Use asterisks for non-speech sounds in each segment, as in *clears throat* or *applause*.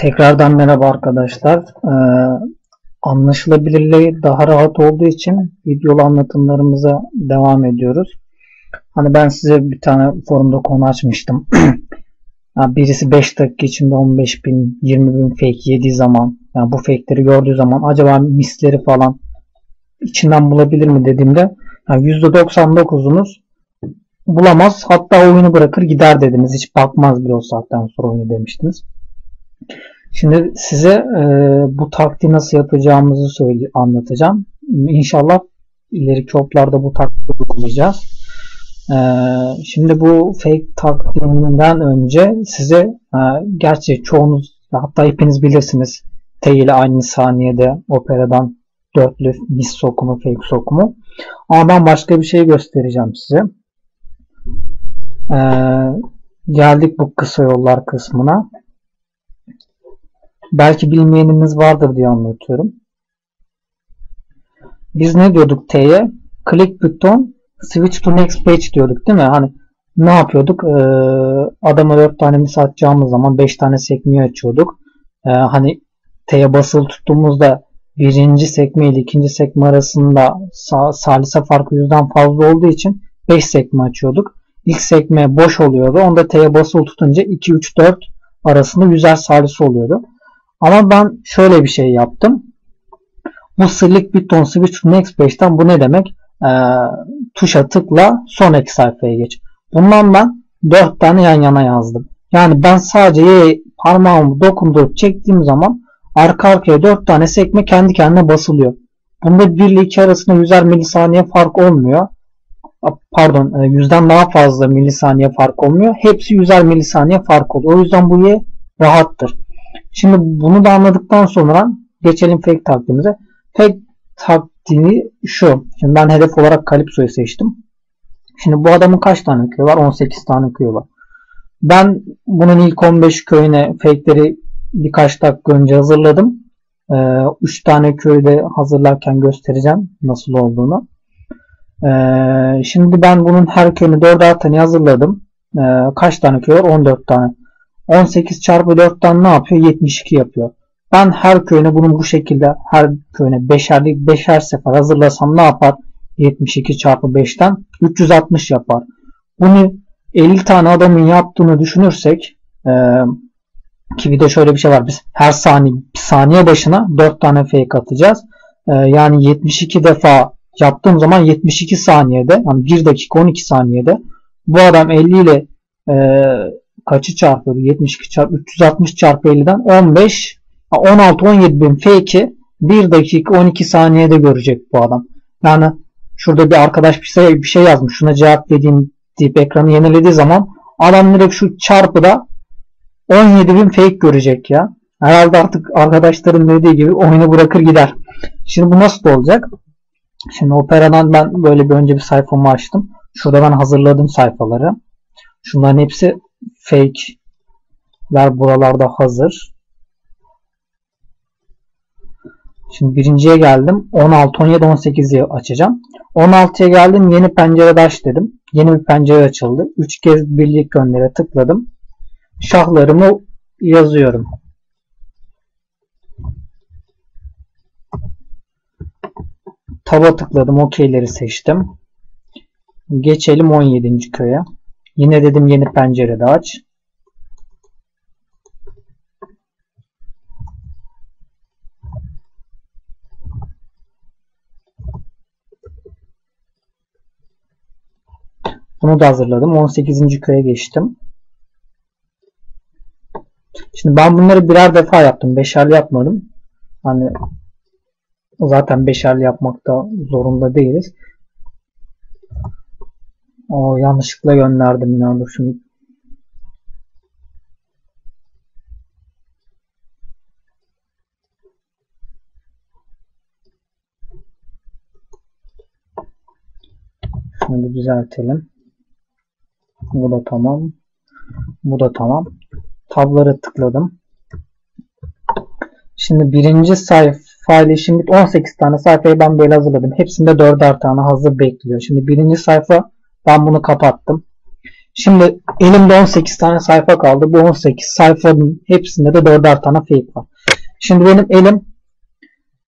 Tekrardan merhaba arkadaşlar. Ee, anlaşılabilirliği daha rahat olduğu için videolu anlatımlarımıza devam ediyoruz. Hani ben size bir tane forumda konu açmıştım. *clears throat* yani birisi 5 dakika içinde 15 bin, 20 bin fake yediği zaman, yani bu fake'leri gördüğü zaman acaba misleri falan içinden bulabilir mi dediğimde yani %99'unuz bulamaz. Hatta oyunu bırakır gider dediniz. Hiç bakmaz bile o saatten sonra oyunu demiştiniz. Şimdi size e, bu taktiği nasıl yapacağımızı söyle anlatacağım. İnşallah ileriki hoplarda bu taktiği kullanacağız. E, şimdi bu fake taktiğinden önce size e, gerçi çoğunuz hatta hepiniz bilirsiniz T ile aynı saniyede operadan dörtlü mis sokumu fake sokumu. Ama ben başka bir şey göstereceğim size. E, geldik bu kısa yollar kısmına. Belki bilmeyeniniz vardır diye anlatıyorum. Biz ne diyorduk T'ye? Click buton switch to next page diyorduk değil mi? Hani ne yapıyorduk? Ee, adama 4 tane misal atacağımız zaman 5 tane sekmeyi açıyorduk. Ee, hani T'ye basılı tuttuğumuzda birinci sekme ile ikinci sekme arasında sa salise farkı yüzden fazla olduğu için 5 sekme açıyorduk. İlk sekme boş oluyordu. Onda T'ye basılı tutunca 2, 3, 4 arasında yüzer salisi oluyordu. Ama ben şöyle bir şey yaptım. Bu select buton switch to next page'den bu ne demek? Ee, tuşa tıkla sonraki sayfaya geç. Bundan ben 4 tane yan yana yazdım. Yani ben sadece parmağımı dokundurup çektiğim zaman arka arkaya 4 tane sekme kendi kendine basılıyor. Bunda 1 ile 2 arasında 100'er milisaniye fark olmuyor. Pardon yüzden daha fazla milisaniye fark olmuyor. Hepsi 100'er milisaniye fark oluyor. O yüzden bu ye rahattır. Şimdi bunu da anladıktan sonra geçelim fake taktiğimize. Fake taktiği şu. Şimdi ben hedef olarak Calypso'yu seçtim. Şimdi bu adamın kaç tane köyü var? 18 tane köyü var. Ben bunun ilk 15 köyüne fake'leri birkaç dakika önce hazırladım. 3 ee, tane köyde hazırlarken göstereceğim nasıl olduğunu. Ee, şimdi ben bunun her köyünü 4'er tane hazırladım. Ee, kaç tane köy var? 14 tane. 18 çarpı 4'ten ne yapıyor? 72 yapıyor. Ben her köyüne bunu bu şekilde her köyüne 5'er 5'er sefer hazırlasam ne yapar? 72 çarpı 5'ten 360 yapar. Bunu 50 tane adamın yaptığını düşünürsek e, ki bir de şöyle bir şey var. Biz her saniye saniye başına 4 tane fake atacağız. E, yani 72 defa yaptığım zaman 72 saniyede yani 1 dakika 12 saniyede bu adam 50 ile e, kaçı çarpıyor? 72 çarpı 360 çarpı 50'den 15 16 17 bin fake'i 1 dakika 12 saniyede görecek bu adam. Yani şurada bir arkadaş bir şey, bir şey yazmış. Şuna cevap vereyim deyip ekranı yenilediği zaman adam direkt şu çarpıda 17 bin fake görecek ya. Herhalde artık arkadaşların dediği gibi oyunu bırakır gider. Şimdi bu nasıl olacak? Şimdi Opera'dan ben böyle bir önce bir sayfamı açtım. Şurada ben hazırladım sayfaları. Şunların hepsi fake'ler buralarda hazır. Şimdi birinciye geldim. 16, 17, 18'i açacağım. 16'ya geldim. Yeni pencere aç dedim. Yeni bir pencere açıldı. 3 kez birlik göndere tıkladım. Şahlarımı yazıyorum. Taba tıkladım. OK'leri seçtim. Geçelim 17. köye. Yine dedim yeni pencerede aç. Bunu da hazırladım. 18. köye geçtim. Şimdi ben bunları birer defa yaptım. Beşerli yapmadım. Hani zaten beşerli yapmakta zorunda değiliz. O yanlışlıkla gönderdim ya. Dur şimdi. Şunu düzeltelim. Bu da tamam. Bu da tamam. Tablara tıkladım. Şimdi birinci sayfayla şimdi 18 tane sayfayı ben böyle hazırladım. Hepsinde 4'er tane hazır bekliyor. Şimdi birinci sayfa ben bunu kapattım. Şimdi elimde 18 tane sayfa kaldı. Bu 18 sayfanın hepsinde de 4'er tane fake var. Şimdi benim elim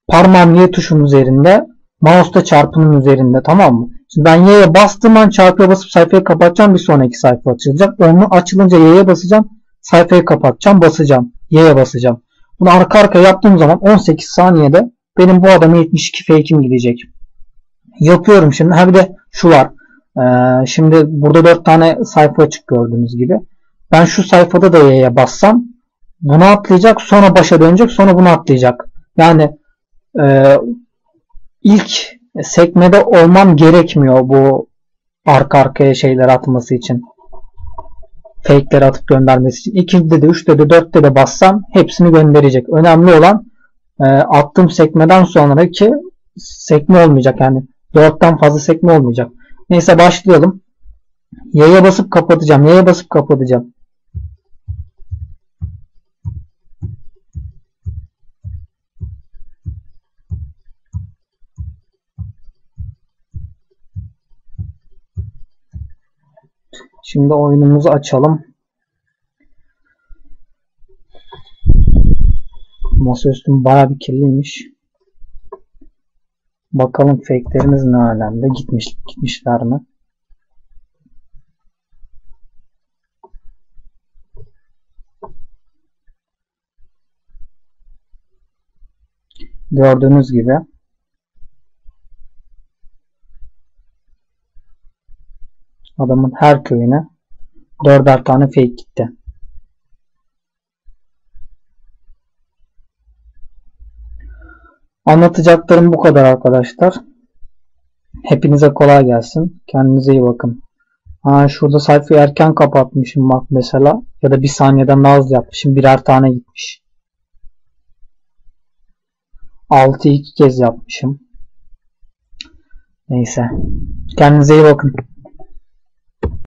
parmağım Y tuşunun üzerinde. Mouse'da çarpının üzerinde tamam mı? Şimdi ben Y'ye bastığım an çarpıya basıp sayfayı kapatacağım. Bir sonraki sayfa açılacak. Onu açılınca Y'ye basacağım. Sayfayı kapatacağım. Basacağım. Y'ye basacağım. Bunu arka arka yaptığım zaman 18 saniyede benim bu adamı 72 fake'im gidecek. Yapıyorum şimdi. Ha bir de şu var. Ee, şimdi burada 4 tane sayfa açık gördüğünüz gibi. Ben şu sayfada da Y'ye bassam bunu atlayacak sonra başa dönecek sonra bunu atlayacak. Yani e, ilk sekmede olmam gerekmiyor bu arka arkaya şeyler atması için. Fake'leri atıp göndermesi için. İkincide de, üçte de, dörtte de bassam hepsini gönderecek. Önemli olan e, attığım sekmeden sonraki sekme olmayacak. Yani dörtten fazla sekme olmayacak. Neyse başlayalım. Y'ye basıp kapatacağım. Y'ye basıp kapatacağım. Şimdi oyunumuzu açalım. Masaüstüm baya bir kirliymiş. Bakalım fake'lerimiz ne alemde gitmiş gitmişler mi? Gördüğünüz gibi adamın her köyüne dörder tane fake gitti. Anlatacaklarım bu kadar arkadaşlar. Hepinize kolay gelsin. Kendinize iyi bakın. Ha, şurada sayfayı erken kapatmışım bak mesela. Ya da bir saniyeden hızlı yapmışım. Birer tane gitmiş. 6'yı iki kez yapmışım. Neyse. Kendinize iyi bakın.